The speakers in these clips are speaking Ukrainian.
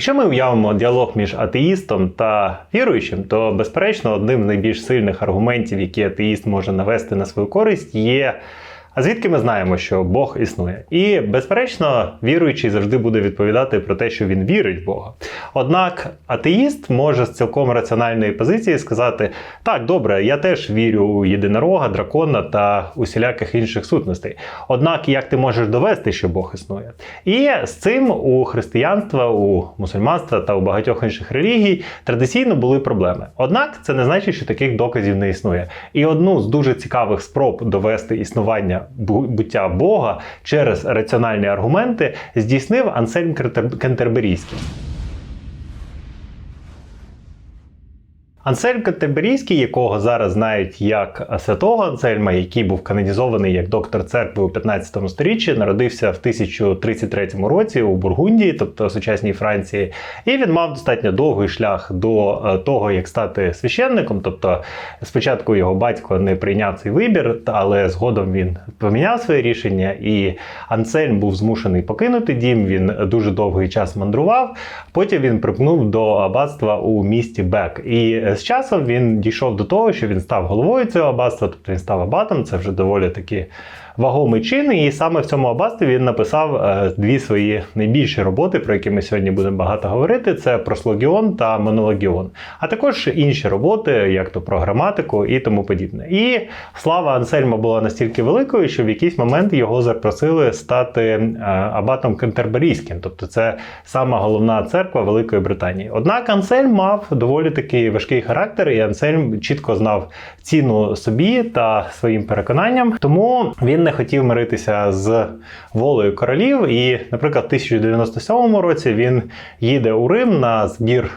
Якщо ми уявимо діалог між атеїстом та віруючим, то безперечно одним з найбільш сильних аргументів, які атеїст може навести на свою користь, є. Звідки ми знаємо, що Бог існує? І, безперечно, віруючий завжди буде відповідати про те, що він вірить в Бога. Однак атеїст може з цілком раціональної позиції сказати: так, добре, я теж вірю у єдинорога, дракона та усіляких інших сутностей. Однак, як ти можеш довести, що Бог існує? І з цим у християнства, у мусульманства та у багатьох інших релігій традиційно були проблеми. Однак це не значить, що таких доказів не існує. І одну з дуже цікавих спроб довести існування буття Бога через раціональні аргументи здійснив Ансельм Кентерберійський. Ансельм Кентерберійський, якого зараз знають як святого Ансельма, який був канонізований як доктор церкви у 15 сторіччі, народився в 1033 році у Бургундії, тобто сучасній Франції, і він мав достатньо довгий шлях до е, того, як стати священником. Тобто, спочатку його батько не прийняв цей вибір, але згодом він поміняв своє рішення, і Ансельм був змушений покинути дім. Він дуже довгий час мандрував. Потім він припнув до аббатства у місті Бек. І е, з часом він дійшов до того, що він став головою цього аббатства, тобто він став абатом. Це вже доволі таки вагомий чин. І саме в цьому аббатстві він написав е, дві свої найбільші роботи, про які ми сьогодні будемо багато говорити: це прослогіон та монологіон, а також інші роботи, як то про граматику і тому подібне. І слава Ансельма була настільки великою, що в якийсь момент його запросили стати е, абатом Кентерберійським, тобто це сама головна церква Великої Британії. Однак Ансельм мав доволі такий важкий характер, і Ансельм чітко знав ціну собі та своїм переконанням, тому він не хотів миритися з волею королів. І, наприклад, в 1097 році він їде у Рим на збір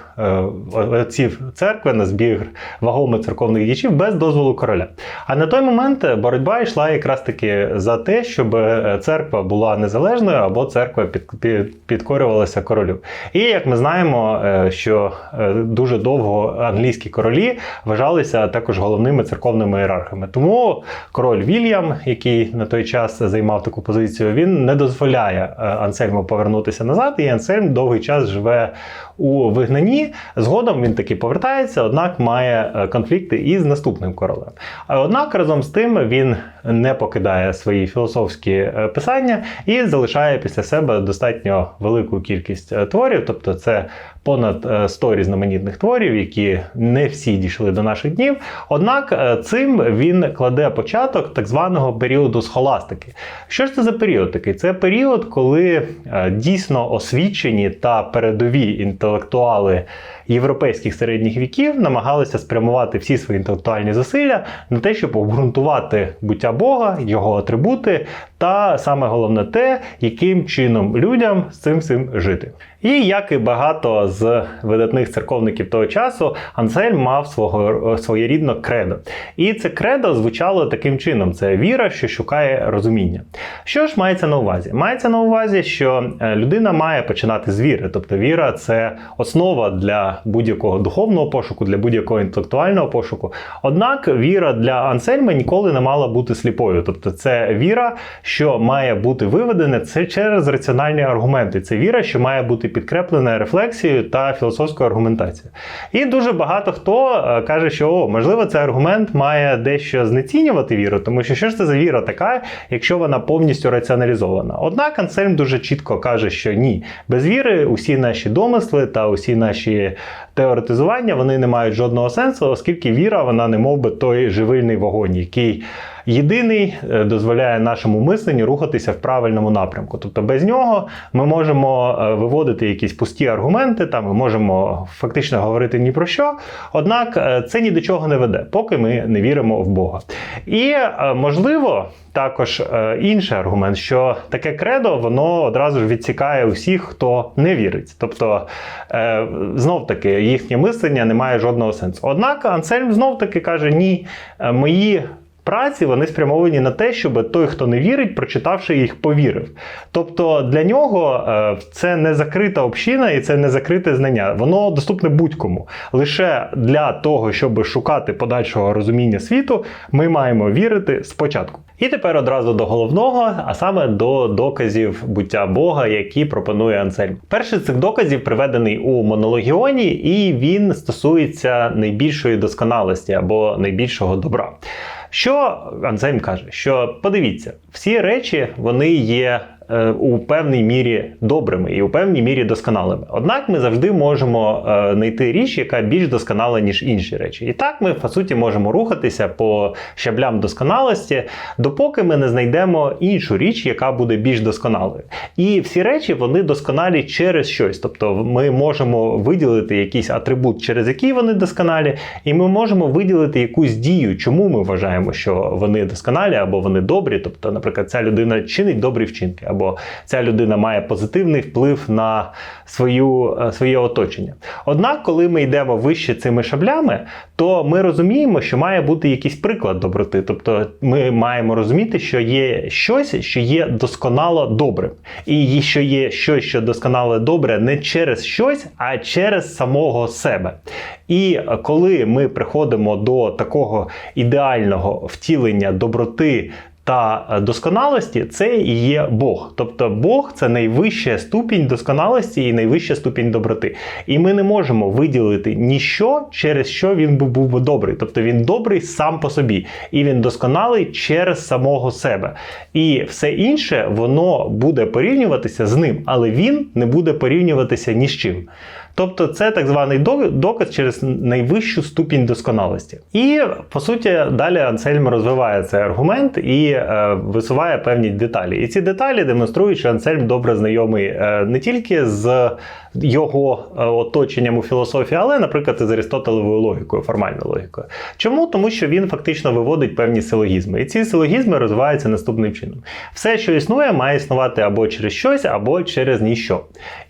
отців церкви, на збір вагомих церковних діячів без дозволу короля. А на той момент боротьба йшла якраз таки за те, щоб е, церква була незалежною або церква під, під, підкорювалася королю. І як ми знаємо, е, що е, дуже довго англійські королі вважалися також головними церковними ієрархами. Тому король Вільям, який на той час займав таку позицію, він не дозволяє е, Ансельму повернутися назад, і Ансельм довгий час живе у вигнанні. Згодом він таки повертається, однак має е, конфлікти із наступним королем. А Однак разом з тим він не покидає свої філософські е, писання і залишає після себе достатньо велику кількість е, творів, тобто це понад е, 100 різноманітних творів, які не всі дійшли до наших днів. Однак е, цим він кладе початок так званого періоду схоластики. Що ж це за період такий? Це період, коли е, дійсно освічені та передові інтелектуали європейських середніх віків намагалися спрямувати всі свої інтелектуальні зусилля на те, щоб обґрунтувати буття Бога, його атрибути, та саме головне те, яким чином людям з цим всім жити. І як і багато з видатних церковників того часу, Ансельм мав свого своєрідно кредо. І це кредо звучало таким чином: це віра, що шукає розуміння. Що ж мається на увазі? Мається на увазі, що е, людина має починати з віри, тобто віра це основа для будь-якого духовного пошуку, для будь-якого інтелектуального пошуку. Однак віра для Ансельма ніколи не мала бути сліпою. Тобто, це віра, що має бути виведена це через раціональні аргументи. Це віра, що має бути підкреплена рефлексією та філософською аргументацією. І дуже багато хто е, каже, що о, можливо, цей аргумент має дещо знецінювати віру, тому що що ж це за віра така, якщо вона повністю раціоналізована. Однак Ансельм дуже чітко каже, що ні, без віри усі наші домисли та усі наші теоретизування вони не мають жодного сенсу, оскільки віра, вона не мов би той живильний вогонь, який єдиний е, дозволяє нашому мисленню рухатися в правильному напрямку. Тобто без нього ми можемо е, виводити якісь пусті аргументи, та ми можемо фактично говорити ні про що. Однак е, це ні до чого не веде, поки ми не віримо в Бога. І можливо. Також інший аргумент, що таке кредо воно одразу ж відсікає усіх, хто не вірить. Тобто, знов таки, їхнє мислення не має жодного сенсу. Однак Ансельм знов таки каже: ні, мої праці вони спрямовані на те, щоб той, хто не вірить, прочитавши їх, повірив. Тобто для нього е, це не закрита община і це не закрите знання. Воно доступне будь-кому. Лише для того, щоб шукати подальшого розуміння світу, ми маємо вірити спочатку. І тепер одразу до головного, а саме до доказів буття Бога, які пропонує Ансельм. Перший з цих доказів приведений у монологіоні, і він стосується найбільшої досконалості або найбільшого добра. Що Ансельм каже? Що подивіться, всі речі вони є у певній мірі добрими і у певній мірі досконалими. Однак ми завжди можемо е, знайти річ, яка більш досконала, ніж інші речі. І так ми по суті можемо рухатися по щаблям досконалості, допоки ми не знайдемо іншу річ, яка буде більш досконалою. І всі речі вони досконалі через щось. Тобто ми можемо виділити якийсь атрибут, через який вони досконалі, і ми можемо виділити якусь дію, чому ми вважаємо, що вони досконалі або вони добрі. Тобто, наприклад, ця людина чинить добрі вчинки, або ця людина має позитивний вплив на свою, е, своє оточення. Однак, коли ми йдемо вище цими шаблями, то ми розуміємо, що має бути якийсь приклад доброти. Тобто ми маємо розуміти, що є щось, що є досконало добрим, і що є щось, що досконало добре, не через щось, а через самого себе. І коли ми приходимо до такого ідеального втілення доброти та е, досконалості це і є Бог. Тобто Бог це найвища ступінь досконалості і найвища ступінь доброти. І ми не можемо виділити ніщо, через що він був, би добрий. Тобто він добрий сам по собі, і він досконалий через самого себе. І все інше воно буде порівнюватися з ним, але він не буде порівнюватися ні з чим. Тобто це так званий доказ через найвищу ступінь досконалості. І по суті, далі Ансельм розвиває цей аргумент і е, висуває певні деталі. І ці деталі демонструють, що Ансельм добре знайомий е, не тільки з його е, оточенням у філософії, але, наприклад, з Аристотелевою логікою, формальною логікою. Чому? Тому що він фактично виводить певні силогізми. І ці силогізми розвиваються наступним чином. Все, що існує, має існувати або через щось, або через ніщо.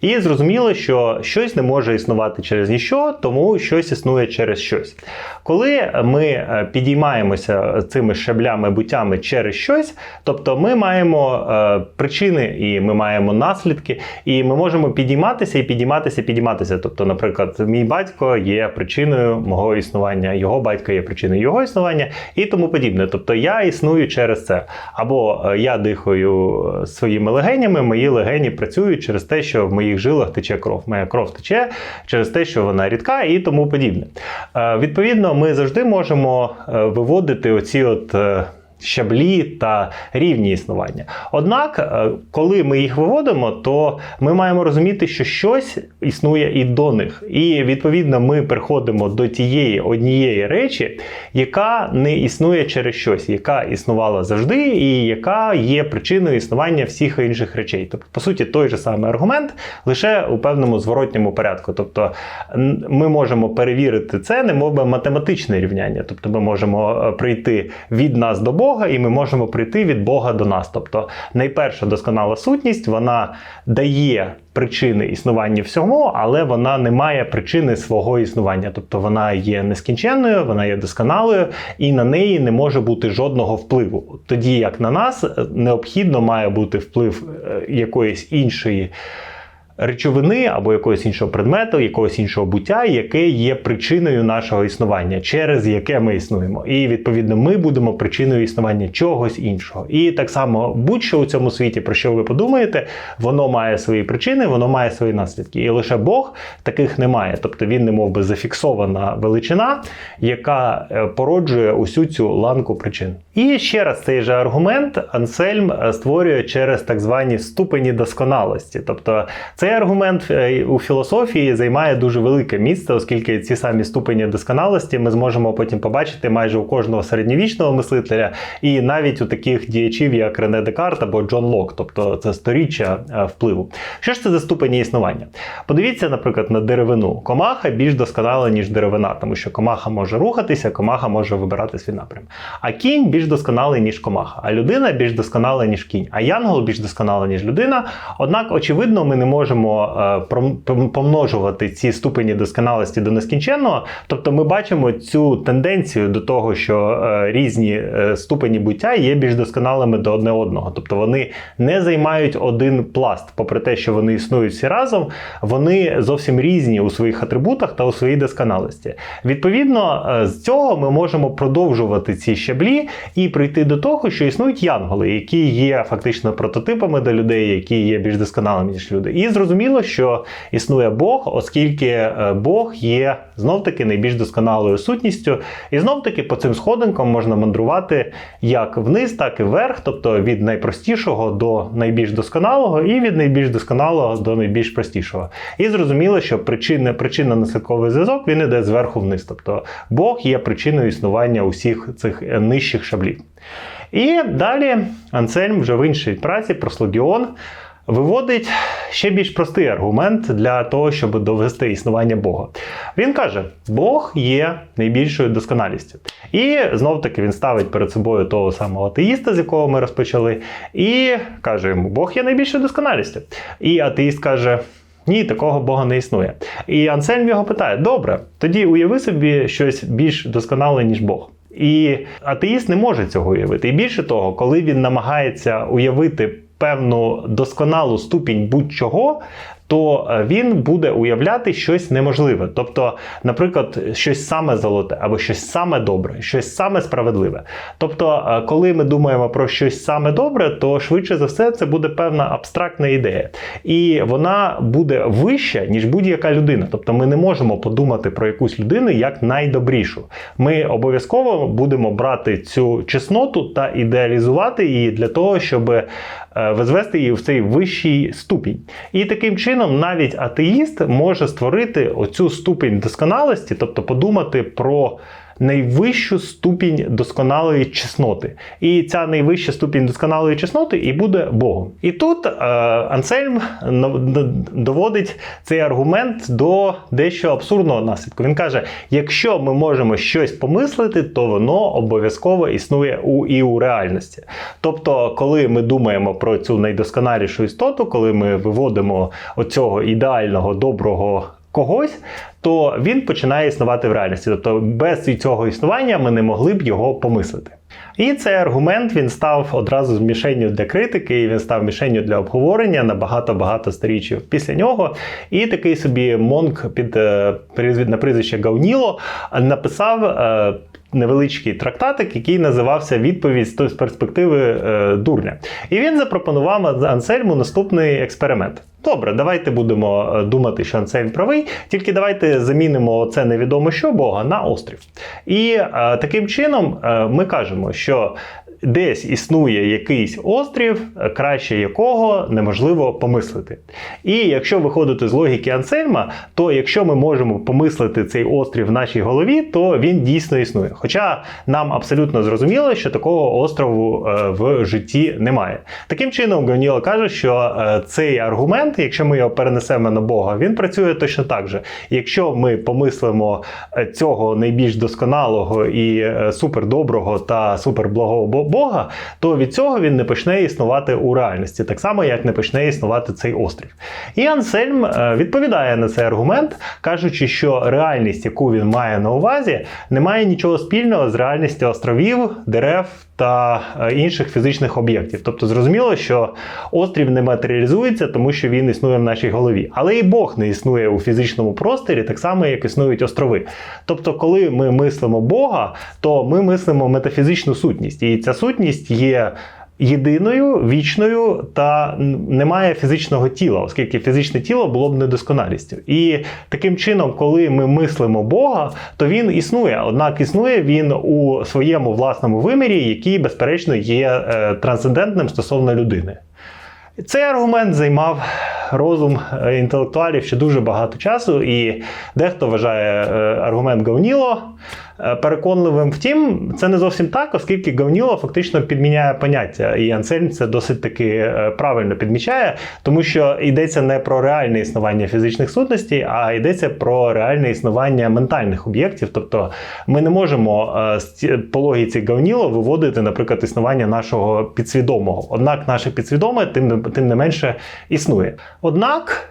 І зрозуміло, що щось не може існувати через ніщо, тому щось існує через щось. Коли ми е, підіймаємося цими шаблями буттями через щось, тобто ми маємо е, причини і ми маємо наслідки, і ми можемо підійматися і підійматися, підійматися. Тобто, наприклад, мій батько є причиною мого існування, його батько є причиною його існування і тому подібне. Тобто я існую через це. Або е, я дихаю своїми легенями, мої легені працюють через те, що в моїх жилах тече кров. Моя кров тече через те, що вона рідка і тому подібне. Відповідно ми завжди можемо е, виводити оці от. Щаблі та рівні існування. Однак, е, коли ми їх виводимо, то ми маємо розуміти, що щось існує і до них. І відповідно ми приходимо до тієї однієї речі, яка не існує через щось, яка існувала завжди, і яка є причиною існування всіх інших речей. Тобто, по суті, той же самий аргумент, лише у певному зворотньому порядку. Тобто ми можемо перевірити це, немов би математичне рівняння. Тобто ми можемо е, прийти від нас до Бога. Бога, і ми можемо прийти від Бога до нас. Тобто найперша досконала сутність вона дає причини існування всього, але вона не має причини свого існування. Тобто вона є нескінченною, вона є досконалою, і на неї не може бути жодного впливу. Тоді як на нас необхідно має бути вплив е, якоїсь іншої речовини або якогось іншого предмету, якогось іншого буття, яке є причиною нашого існування, через яке ми існуємо. І відповідно ми будемо причиною існування чогось іншого. І так само будь-що у цьому світі, про що ви подумаєте, воно має свої причини, воно має свої наслідки. І лише Бог таких не має. Тобто він не мов би зафіксована величина, яка е, породжує усю цю ланку причин. І ще раз цей же аргумент Ансельм е, створює через так звані ступені досконалості. Тобто цей аргумент е, у філософії займає дуже велике місце, оскільки ці самі ступені досконалості ми зможемо потім побачити майже у кожного середньовічного мислителя, і навіть у таких діячів, як Рене Декарт або Джон Лок, тобто це сторіччя е, впливу. Що ж це за ступені існування? Подивіться, наприклад, на деревину. Комаха більш досконала, ніж деревина, тому що комаха може рухатися, комаха може вибирати свій напрям. А кінь більш досконалий, ніж комаха, а людина більш досконала, ніж кінь, а янгол більш досконала, ніж людина. Однак, очевидно, ми не можемо можемо е, помножувати ці ступені досконалості до нескінченного. Тобто ми бачимо цю тенденцію до того, що е, різні е, ступені буття є більш досконалими до одне одного. Тобто вони не займають один пласт, попри те, що вони існують всі разом, вони зовсім різні у своїх атрибутах та у своїй досконалості. Відповідно, з цього ми можемо продовжувати ці щаблі і прийти до того, що існують янголи, які є фактично прототипами до людей, які є більш досконалими ніж люди. І зрозуміло, що існує Бог, оскільки е, Бог є знов таки найбільш досконалою сутністю, і знов таки по цим сходинкам можна мандрувати як вниз, так і вверх, тобто від найпростішого до найбільш досконалого, і від найбільш досконалого до найбільш простішого. І зрозуміло, що причина, причинно наслідковий зв'язок він іде зверху вниз. Тобто Бог є причиною існування усіх цих е, нижчих шаблів. І далі Ансельм вже в іншій праці про слогіон виводить ще більш простий аргумент для того, щоб довести існування Бога. Він каже: Бог є найбільшою досконалістю. І знов таки він ставить перед собою того самого атеїста, з якого ми розпочали, і каже йому: Бог є найбільшою досконалістю. І атеїст каже. Ні, такого Бога не існує. І Ансельм його питає: добре, тоді уяви собі щось більш досконале, ніж Бог. І атеїст не може цього уявити. І більше того, коли він намагається уявити певну досконалу ступінь будь-чого, то е, він буде уявляти щось неможливе. Тобто, наприклад, щось саме золоте, або щось саме добре, щось саме справедливе. Тобто, е, коли ми думаємо про щось саме добре, то швидше за все це буде певна абстрактна ідея. І вона буде вища, ніж будь-яка людина. Тобто ми не можемо подумати про якусь людину як найдобрішу. Ми обов'язково будемо брати цю чесноту та ідеалізувати її для того, щоб е, возвести її в цей вищий ступінь. І таким чином навіть атеїст може створити оцю ступінь досконалості, тобто подумати про. Найвищу ступінь досконалої чесноти. І ця найвища ступінь досконалої чесноти і буде Богом. І тут е, Ансельм доводить цей аргумент до дещо абсурдного наслідку. Він каже: якщо ми можемо щось помислити, то воно обов'язково існує у і у реальності. Тобто, коли ми думаємо про цю найдосконалішу істоту, коли ми виводимо оцього ідеального доброго когось, то він починає існувати в реальності. Тобто без цього існування ми не могли б його помислити. І цей аргумент він став одразу з мішенню для критики, і він став мішенню для обговорення на багато-багато сторіччів після нього. І такий собі Монк під на прізвище Гауніло написав. Е, невеличкий трактатик, який називався Відповідь з перспективи е, дурня. І він запропонував Ансельму наступний експеримент. Добре, давайте будемо думати, що Ансельм правий, тільки давайте замінимо це невідомо що Бога на острів. І е, таким чином е, ми кажемо, що десь існує якийсь острів, краще якого неможливо помислити. І якщо виходити з логіки Ансельма, то якщо ми можемо помислити цей острів в нашій голові, то він дійсно існує. Хоча нам абсолютно зрозуміло, що такого острову е, в житті немає. Таким чином, Ганіла каже, що е, цей аргумент, якщо ми його перенесемо на Бога, він працює точно так же. Якщо ми помислимо е, цього найбільш досконалого і супердоброго та суперблагого Бога, то від цього він не почне існувати у реальності, так само, як не почне існувати цей острів. І Ансельм відповідає на цей аргумент, кажучи, що реальність, яку він має на увазі, не має нічого спільного з реальністю островів, дерев та інших фізичних об'єктів. Тобто, зрозуміло, що острів не матеріалізується, тому що він існує в нашій голові. Але і Бог не існує у фізичному просторі, так само, як існують острови. Тобто, коли ми мислимо Бога, то ми мислимо метафізичну сутність. І ця сутність є. Єдиною, вічною та немає фізичного тіла, оскільки фізичне тіло було б недосконалістю. І таким чином, коли ми мислимо Бога, то він існує. Однак існує він у своєму власному вимірі, який, безперечно, є е, трансцендентним стосовно людини. Цей аргумент займав розум е, інтелектуалів ще дуже багато часу, і дехто вважає е, аргумент Гауніло е, переконливим. Втім, це не зовсім так, оскільки Гауніло фактично підміняє поняття, і Ансельм це досить таки правильно підмічає, тому що йдеться не про реальне існування фізичних сутностей, а йдеться про реальне існування ментальних об'єктів. Тобто ми не можемо по логіці Гауніло виводити, наприклад, існування нашого підсвідомого. Однак наше підсвідоме тим, тим не менше існує. Однак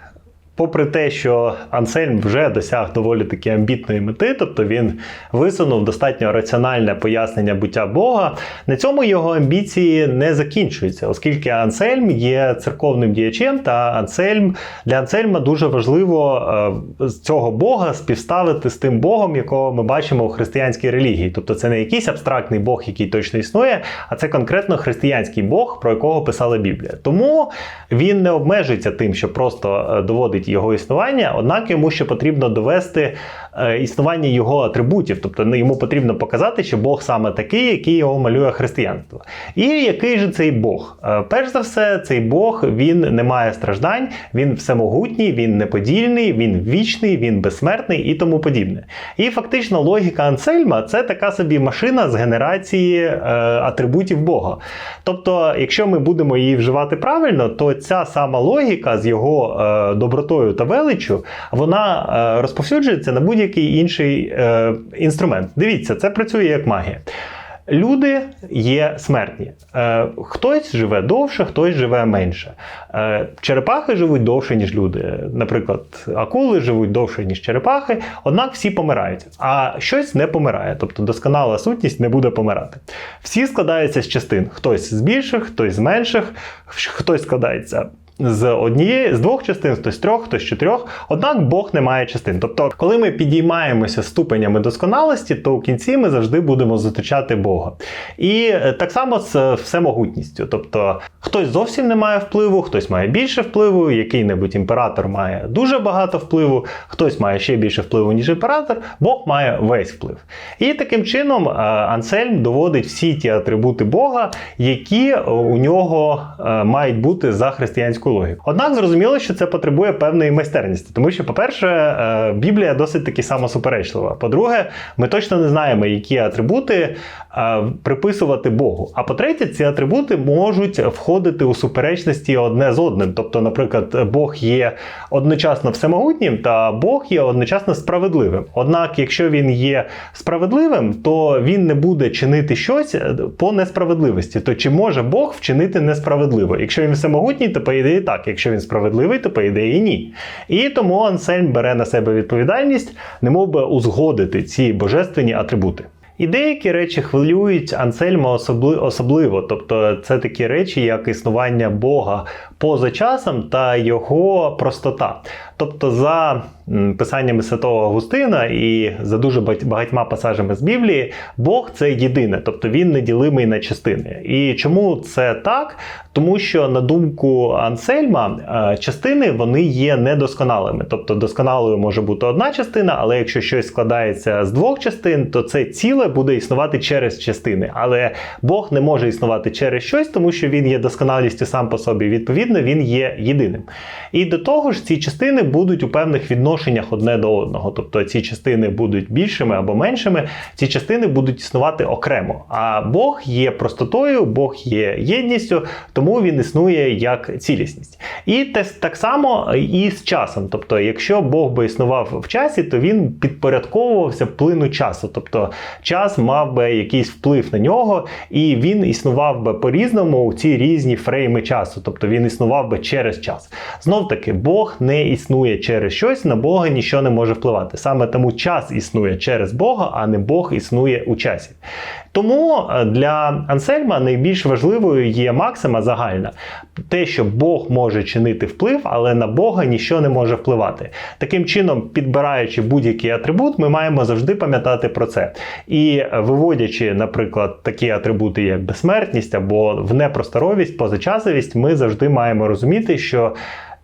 попри те, що Ансельм вже досяг доволі таки амбітної мети, тобто він висунув достатньо раціональне пояснення буття Бога, на цьому його амбіції не закінчуються, оскільки Ансельм є церковним діячем, та Ансельм для Ансельма дуже важливо е, з цього Бога співставити з тим Богом, якого ми бачимо у християнській релігії. Тобто це не якийсь абстрактний Бог, який точно існує, а це конкретно християнський Бог, про якого писала Біблія. Тому він не обмежується тим, що просто е, доводить його існування, однак йому ще потрібно довести е, існування його атрибутів, тобто ну, йому потрібно показати, що Бог саме такий, який його малює християнство. І який же цей Бог? Е, Перш за все, цей Бог він не має страждань, він всемогутній, він неподільний, він вічний, він безсмертний і тому подібне. І фактично логіка Ансельма це така собі машина з генерації е, атрибутів Бога. Тобто, якщо ми будемо її вживати правильно, то ця сама логіка з його е, добротою та величчю, вона е, розповсюджується на будь-який інший е, інструмент. Дивіться, це працює як магія. Люди є смертні. Е, хтось живе довше, хтось живе менше. Черепахи живуть довше, ніж люди. Наприклад, акули живуть довше, ніж черепахи, однак всі помирають. А щось не помирає, тобто досконала сутність не буде помирати. Всі складаються з частин: хтось з більших, хтось з менших, хтось складається з однієї, з двох частин, хтось з трьох, хтось з чотирьох. Однак Бог не має частин. Тобто, коли ми підіймаємося ступенями досконалості, то в кінці ми завжди будемо зустрічати Бога. І е, так само з всемогутністю. Тобто, хтось зовсім не має впливу, хтось має більше впливу, який-небудь імператор має дуже багато впливу, хтось має ще більше впливу, ніж імператор, Бог має весь вплив. І таким чином е, Ансельм доводить всі ті атрибути Бога, які у нього е, мають бути за християнську логіку. Однак зрозуміло, що це потребує певної майстерності, тому що, по-перше, е, Біблія досить таки самосуперечлива. По-друге, ми точно не знаємо, які атрибути е, приписувати Богу. А по-третє, ці атрибути можуть входити у суперечності одне з одним. Тобто, наприклад, Бог є одночасно всемогутнім, та Бог є одночасно справедливим. Однак, якщо він є справедливим, то він не буде чинити щось по несправедливості. То чи може Бог вчинити несправедливо? Якщо він всемогутній, то по ідеї так. Якщо він справедливий, то по ідеї ні. І тому Ансельм бере на себе відповідальність, немов би узгодити ці божественні атрибути. І деякі речі хвилюють Ансельма особли- особливо, тобто це такі речі, як існування Бога поза часом та його простота. Тобто, за писаннями святого Августина і за дуже багатьма пасажами з Біблії, Бог це єдине, тобто він неділимий на частини. І чому це так? Тому що на думку Ансельма, е, частини вони є недосконалими. Тобто досконалою може бути одна частина, але якщо щось складається з двох частин, то це ціле буде існувати через частини. Але Бог не може існувати через щось, тому що він є досконалістю сам по собі. Відповідно, він є єдиним. І до того ж, ці частини будуть у певних відношеннях одне до одного. Тобто ці частини будуть більшими або меншими, ці частини будуть існувати окремо. А Бог є простотою, Бог є єдністю, тому він існує як цілісність. І те, так само і з часом. Тобто, якщо Бог би існував в часі, то він підпорядковувався плину часу. Тобто час мав би якийсь вплив на нього, і він існував би по-різному у ці різні фрейми часу. Тобто він існував би через час. Знов таки, Бог не існує через щось, на Бога нічого не може впливати. Саме тому час існує через Бога, а не Бог існує у часі. Тому е, для Ансельма найбільш важливою є максима загальна. Те, що Бог може чинити вплив, але на Бога нічого не може впливати. Таким чином, підбираючи будь-який атрибут, ми маємо завжди пам'ятати про це. І е, виводячи, наприклад, такі атрибути, як безсмертність або внепросторовість, позачасовість, ми завжди маємо розуміти, що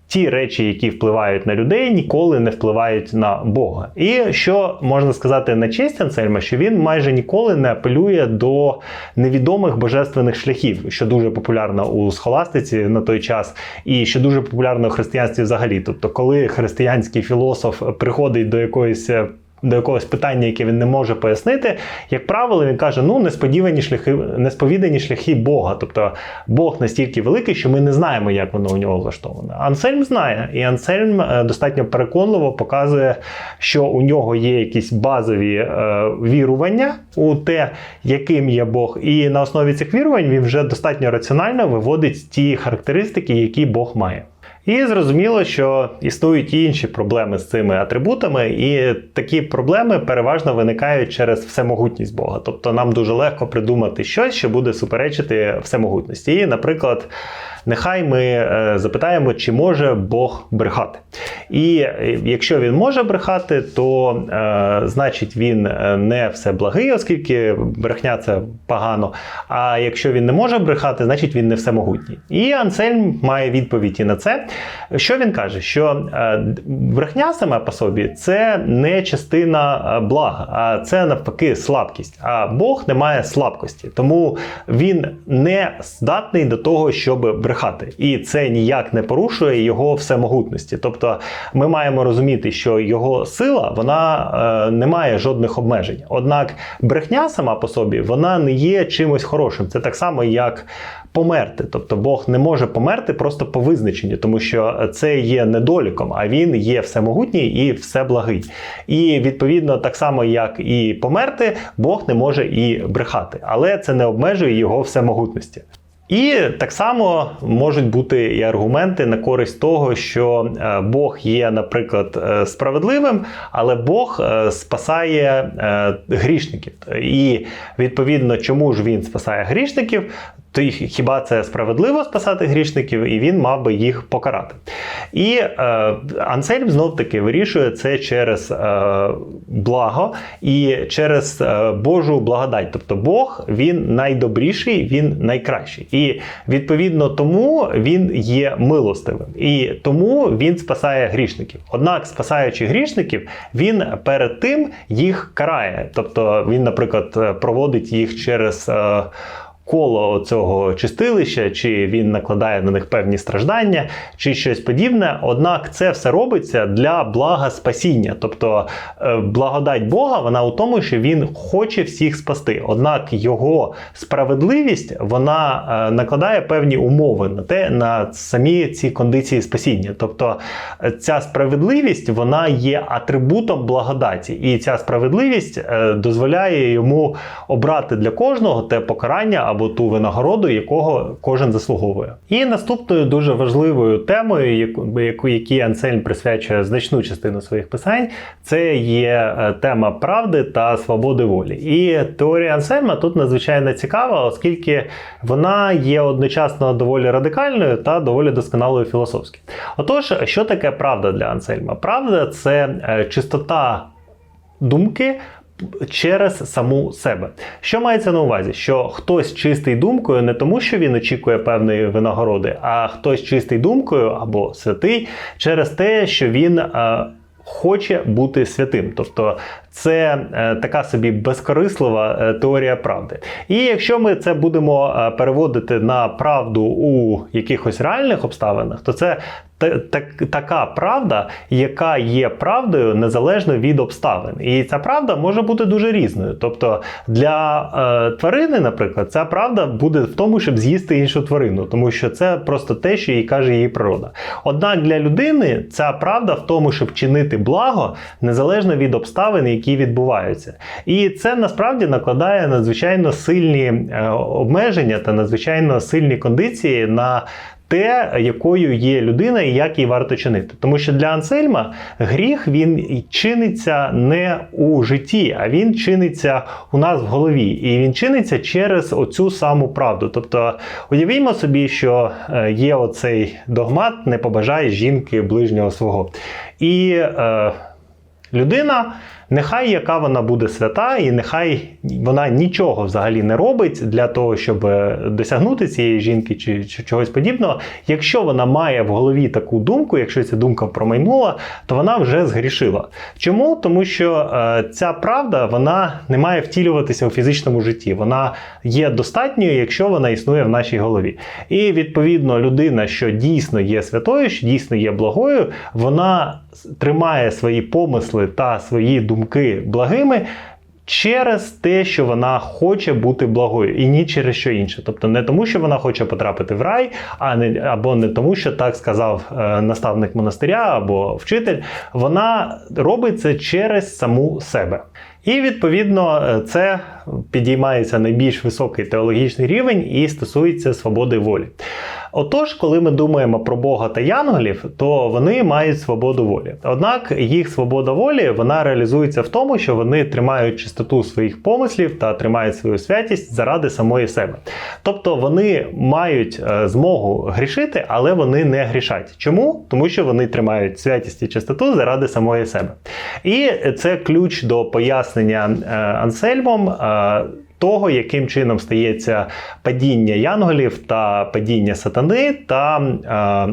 ті речі, які впливають на людей, ніколи не впливають на Бога. І що можна сказати на честь Ансельма, що він майже ніколи не апелює до невідомих божественних шляхів, що дуже популярно у схоластиці на той час, і що дуже популярно у християнстві взагалі. Тобто, коли християнський філософ приходить до якоїсь до якогось питання, яке він не може пояснити, як правило, він каже: ну несподівані шляхи, несповідані шляхи Бога. Тобто Бог настільки великий, що ми не знаємо, як воно у нього влаштоване. Ансельм знає, і Ансельм е, достатньо переконливо показує, що у нього є якісь базові е, вірування у те, яким є Бог, і на основі цих вірувань він вже достатньо раціонально виводить ті характеристики, які Бог має. І зрозуміло, що існують і інші проблеми з цими атрибутами, і такі проблеми переважно виникають через всемогутність Бога. Тобто нам дуже легко придумати щось, що буде суперечити всемогутності. І, наприклад, нехай ми е, запитаємо, чи може Бог брехати. І е, якщо він може брехати, то е, значить він не все благий, оскільки брехня це погано. А якщо він не може брехати, значить він не всемогутній. І Ансельм має відповідь і на це. Що він каже? Що брехня сама по собі це не частина блага, а це навпаки слабкість. А Бог не має слабкості, тому він не здатний до того, щоб брехати. І це ніяк не порушує його всемогутності. Тобто ми маємо розуміти, що його сила вона е, не має жодних обмежень. Однак брехня сама по собі вона не є чимось хорошим. Це так само, як померти. Тобто Бог не може померти просто по визначенню, тому що це є недоліком, а він є всемогутній і всеблагий. І відповідно, так само, як і померти, Бог не може і брехати, але це не обмежує його всемогутності. І так само можуть бути і аргументи на користь того, що е, Бог є, наприклад, е, справедливим, але Бог е, спасає грішників. І відповідно, чому ж він спасає грішників? То хіба це справедливо спасати грішників, і він мав би їх покарати. І е, Ансельм знов таки вирішує це через е, благо і через е, Божу благодать. Тобто Бог він найдобріший, він найкращий. І відповідно тому він є милостивим. І тому він спасає грішників. Однак, спасаючи грішників, він перед тим їх карає. Тобто він, наприклад, проводить їх через. Е, коло цього чистилища, чи він накладає на них певні страждання, чи щось подібне. Однак це все робиться для блага спасіння. Тобто е, благодать Бога, вона у тому, що він хоче всіх спасти. Однак його справедливість вона е, накладає певні умови на те, на самі ці кондиції спасіння. Тобто е, ця справедливість вона є атрибутом благодаті, і ця справедливість дозволяє йому обрати для кожного те покарання або ту винагороду, якого кожен заслуговує. І наступною дуже важливою темою, яку, яку Ансельм присвячує значну частину своїх писань, це є е, тема правди та свободи волі. І теорія Ансельма тут надзвичайно цікава, оскільки вона є одночасно доволі радикальною та доволі досконалою філософськи. Отож, що таке правда для Ансельма? Правда це е, чистота думки через саму себе. Що мається на увазі? Що хтось чистий думкою не тому, що він очікує певної винагороди, а хтось чистий думкою або святий через те, що він. Е, хоче бути святим, тобто це е, така собі безкорислива е, теорія правди. І якщо ми це будемо е, переводити на правду у якихось реальних обставинах, то це така правда, яка є правдою незалежно від обставин. І ця правда може бути дуже різною. Тобто для е, тварини, наприклад, ця правда буде в тому, щоб з'їсти іншу тварину, тому що це просто те, що їй каже її природа. Однак для людини ця правда в тому, щоб чинити благо незалежно від обставин, які відбуваються. І це насправді накладає надзвичайно сильні е, обмеження та надзвичайно сильні кондиції на те, якою є людина і як їй варто чинити. Тому що для Ансельма гріх він чиниться не у житті, а він чиниться у нас в голові. І він чиниться через оцю саму правду. Тобто, уявімо собі, що е, є оцей догмат, не побажає жінки ближнього свого. І е, людина. Нехай яка вона буде свята, і нехай вона нічого взагалі не робить для того, щоб е, досягнути цієї жінки чи, чи чогось подібного. Якщо вона має в голові таку думку, якщо ця думка промайнула, то вона вже згрішила. Чому? Тому що е, ця правда вона не має втілюватися у фізичному житті. Вона є достатньою, якщо вона існує в нашій голові. І відповідно людина, що дійсно є святою, що дійсно є благою, вона тримає свої помисли та свої думки благими. Через те, що вона хоче бути благою, і ні через що інше. Тобто не тому, що вона хоче потрапити в рай, а не або не тому, що так сказав е, наставник монастиря або вчитель. Вона робить це через саму себе. І відповідно е, це підіймається найбільш високий теологічний рівень і стосується свободи волі. Отож, коли ми думаємо про Бога та янголів, то вони мають свободу волі. Однак їх свобода волі вона реалізується в тому, що вони тримають чистоту своїх помислів та тримають свою святість заради самої себе. Тобто вони мають е, змогу грішити, але вони не грішать. Чому? Тому що вони тримають святість і чистоту заради самої себе. І це ключ до пояснення е, Ансельмом. Того, яким чином стається падіння янголів та падіння сатани, та, е,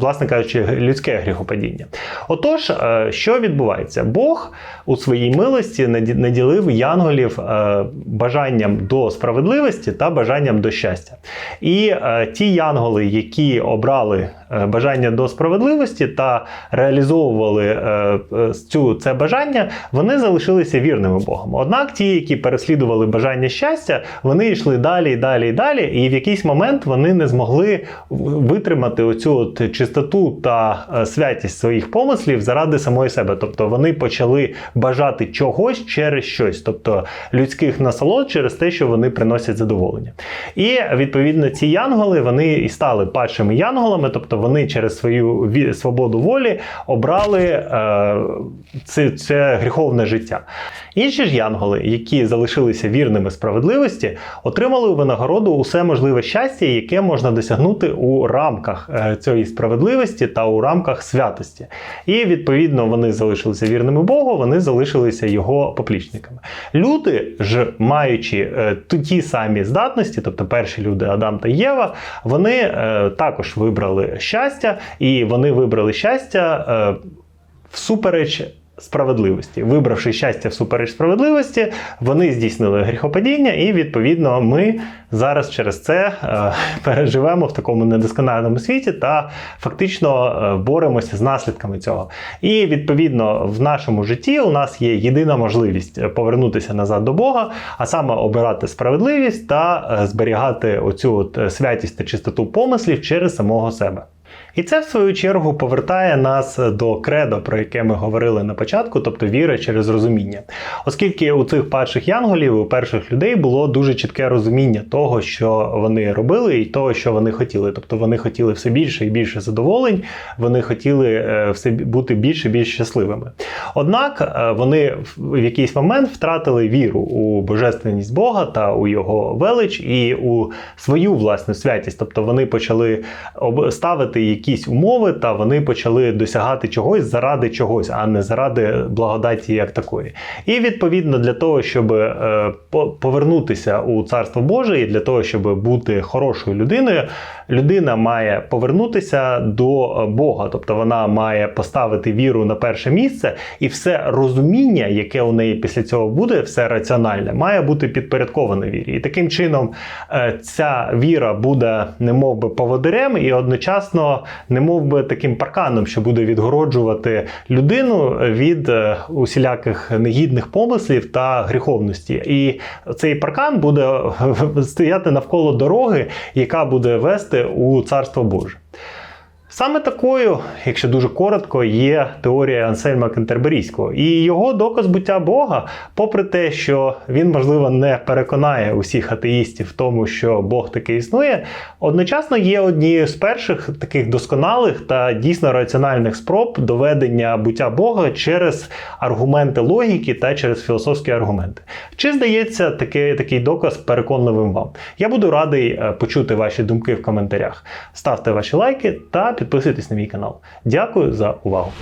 власне кажучи, людське гріхопадіння. Отож, е, що відбувається? Бог у своїй милості наділив янголів е, бажанням до справедливості та бажанням до щастя. І ті янголи, які обрали бажання до справедливості та реалізовували цю, це бажання, вони залишилися вірними Богом. Однак ті, які переслідували бажання щастя, вони йшли далі і далі і далі, і в якийсь момент вони не змогли витримати оцю от чистоту та е, святість своїх помислів заради самої себе. Тобто вони почали бажати чогось через щось, тобто людських насолод через те, що вони приносять задоволення. І відповідно ці янголи вони і стали падшими янголами, тобто вони через свою свободу волі обрали е, це, це гріховне життя. Інші ж янголи, які залишилися вірними справедливості, отримали у винагороду усе можливе щастя, яке можна досягнути у рамках е, цієї справедливості та у рамках святості. І відповідно вони залишилися вірними Богу, вони залишилися його поплічниками. Люди ж, маючи е, ті самі здатності, тобто перші люди Адам та Єва, вони е, також вибрали щастя, і вони вибрали щастя всупереч справедливості. Вибравши щастя всупереч справедливості, вони здійснили гріхопадіння, і відповідно ми зараз через це е, переживемо в такому недосконалому світі та фактично е, боремося з наслідками цього. І відповідно в нашому житті у нас є єдина можливість повернутися назад до Бога, а саме обирати справедливість та е, зберігати оцю от е, святість та чистоту помислів через самого себе. І це, в свою чергу, повертає нас до кредо, про яке ми говорили на початку, тобто віра через розуміння. Оскільки у цих перших янголів, у перших людей було дуже чітке розуміння того, що вони робили, і того, що вони хотіли. Тобто вони хотіли все більше і більше задоволень, вони хотіли е, все бути більше і більш щасливими. Однак е, вони в- якийсь момент втратили віру у божественність Бога та у його велич і у свою власну святість. Тобто вони почали ставити якісь умови, та вони почали досягати чогось заради чогось, а не заради благодаті як такої. І відповідно для того, щоб е, повернутися у царство Боже, і для того, щоб бути хорошою людиною, людина має повернутися до Бога, тобто вона має поставити віру на перше місце, і все розуміння, яке у неї після цього буде, все раціональне, має бути підпорядковане вірі. І таким чином е, ця віра буде немов би поводирем, і одночасно немов би таким парканом, що буде відгороджувати людину від е, усіляких негідних помислів та гріховності. І цей паркан буде стояти навколо дороги, яка буде вести у царство Боже. Саме такою, якщо дуже коротко, є теорія Ансельма Кентерберійського. І його доказ буття Бога, попри те, що він, можливо, не переконає усіх атеїстів в тому, що Бог таки існує, одночасно є однією з перших таких досконалих та дійсно раціональних спроб доведення буття Бога через аргументи логіки та через філософські аргументи. Чи здається такий, такий доказ переконливим вам? Я буду радий е, почути ваші думки в коментарях. Ставте ваші лайки та підписуйтесь на мій канал. Дякую за увагу!